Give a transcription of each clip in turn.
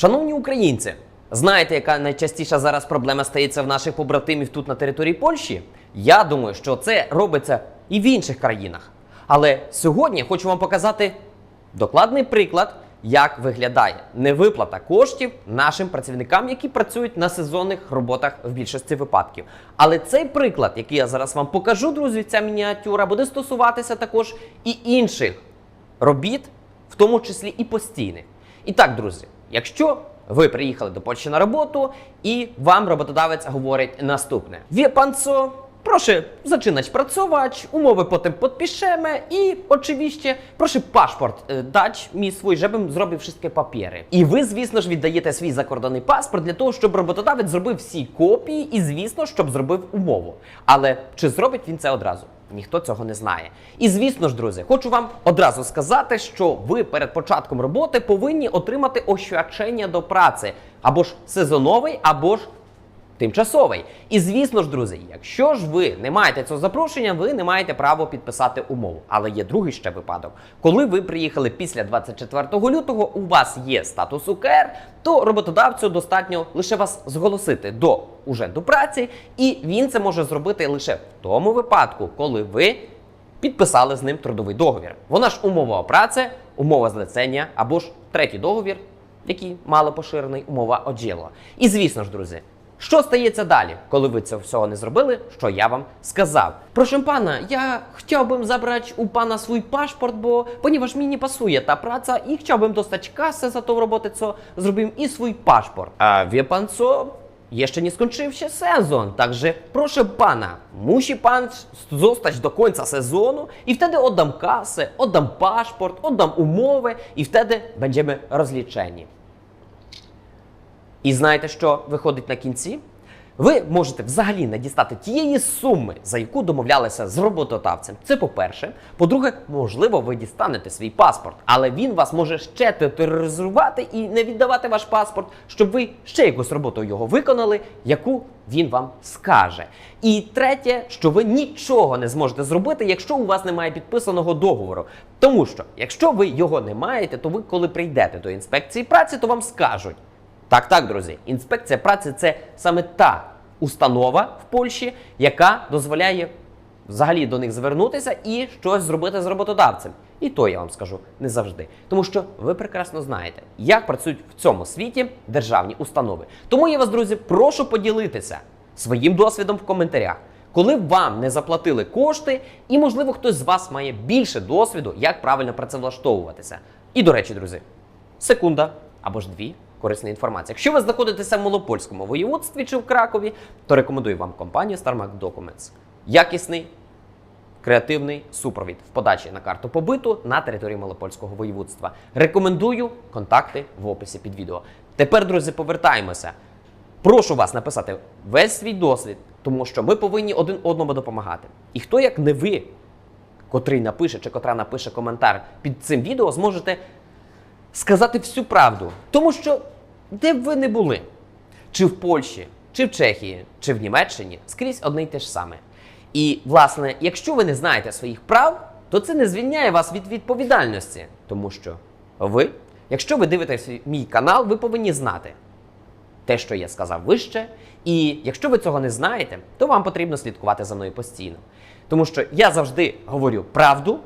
Шановні українці, знаєте, яка найчастіша зараз проблема стається в наших побратимів тут на території Польщі? Я думаю, що це робиться і в інших країнах. Але сьогодні хочу вам показати докладний приклад, як виглядає невиплата коштів нашим працівникам, які працюють на сезонних роботах в більшості випадків. Але цей приклад, який я зараз вам покажу, друзі, ця мініатюра, буде стосуватися також і інших робіт, в тому числі і постійних. І так, друзі, якщо ви приїхали до Польщі на роботу і вам роботодавець говорить наступне: Wie pan co? Proszę zaczynać pracować, umowy potem podpiszemy i oczywiście proszę paszport e, dać mi swój, żebym zrobił. І ви, звісно ж, віддаєте свій закордонний паспорт для того, щоб роботодавець зробив всі копії і, звісно, щоб зробив умову. Але чи зробить він це одразу? Ніхто цього не знає. І звісно ж, друзі, хочу вам одразу сказати, що ви перед початком роботи повинні отримати ощачення до праці або ж сезоновий, або ж тимчасовий. І звісно ж, друзі, якщо ж ви не маєте цього запрошення, ви не маєте права підписати умову. Але є другий ще випадок. Коли ви приїхали після 24 лютого, у вас є статус УКР, то роботодавцю достатньо лише вас зголосити до уже до праці, і він це може зробити лише в тому випадку, коли ви підписали з ним трудовий договір. Вона ж умова праці, умова злицення або ж третій договір, який мало поширений, умова оділо. І звісно ж, друзі. Що стається далі, коли ви цього всього не зробили, що я вам сказав? Proszę pana, ja chciałbym zabrać u pana swój paszport, bo ponieważ mi nie pasuje ta praca i chciałbym dostać kasę za tą robotę, co zrobiłem i swój paszport. A wie pan co? Jeszcze nie skończył się sezon, także proszę pana, musi pan zostać do końca sezonu i wtedy oddam kasę, oddam paszport, oddam umowę i wtedy będziemy rozliczeni. І знаєте, що виходить на кінці? Ви можете взагалі не дістати тієї суми, за яку домовлялися з роботодавцем. Це по-перше. По-друге, можливо, ви дістанете свій паспорт, але він вас може ще тероризувати і не віддавати ваш паспорт, щоб ви ще якусь роботу його виконали, яку він вам скаже. І третє, що ви нічого не зможете зробити, якщо у вас немає підписаного договору. Тому що, якщо ви його не маєте, то ви, коли прийдете до інспекції праці, то вам скажуть. Так, так, друзі, інспекція праці це саме та установа в Польщі, яка дозволяє взагалі до них звернутися і щось зробити з роботодавцем. І то я вам скажу не завжди. Тому що ви прекрасно знаєте, як працюють в цьому світі державні установи. Тому я вас, друзі, прошу поділитися своїм досвідом в коментарях. Коли вам не заплатили кошти, і, можливо, хтось з вас має більше досвіду, як правильно працевлаштовуватися. І, до речі, друзі, секунда або ж дві корисна інформація. Якщо ви знаходитеся в Малопольському воєводстві чи в Кракові, то рекомендую вам компанію StarMac Documents. Якісний, креативний супровід в подачі на карту побиту на території Малопольського воєводства. Рекомендую контакти в описі під відео. Тепер, друзі, повертаємося. Прошу вас написати весь свій досвід, тому що ми повинні один одному допомагати. І хто як не ви, котрий напише чи котра напише коментар під цим відео, зможете сказати всю правду. Тому що де б ви не були, чи в Польщі, чи в Чехії, чи в Німеччині, скрізь одне й те ж саме. І, власне, якщо ви не знаєте своїх прав, то це не звільняє вас від відповідальності, тому що ви, якщо ви дивитесь мій канал, ви повинні знати те, що я сказав вище. І якщо ви цього не знаєте, то вам потрібно слідкувати за мною постійно. Тому що я завжди говорю правду,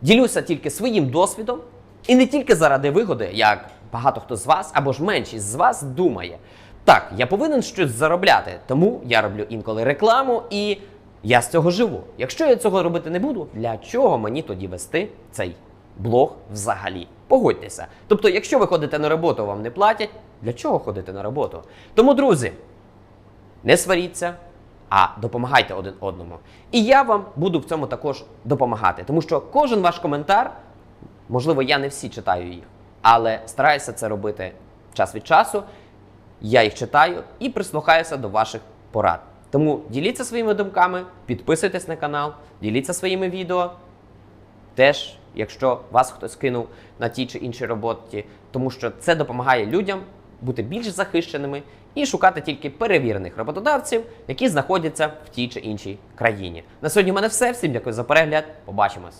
ділюся тільки своїм досвідом, і не тільки заради вигоди, як багато хто з вас або ж меншість з вас думає. Так, я повинен щось заробляти, тому я роблю інколи рекламу і я з цього живу. Якщо я цього робити не буду, для чого мені тоді вести цей блог взагалі? Погодьтеся. Тобто, якщо ви ходите на роботу, вам не платять, для чого ходити на роботу? Тому, друзі, не сваріться, а допомагайте один одному. І я вам буду в цьому також допомагати, тому що кожен ваш коментар, можливо, я не всі читаю їх, але стараюся це робити час від часу. Я їх читаю і прислухаюся до ваших порад. Тому діліться своїми думками, підписуйтесь на канал, діліться своїми відео. Теж, якщо вас хтось кинув на тій чи іншій роботі, тому що це допомагає людям бути більш захищеними і шукати тільки перевірених роботодавців, які знаходяться в тій чи іншій країні. На сьогодні в мене все. Всім дякую за перегляд. Побачимось.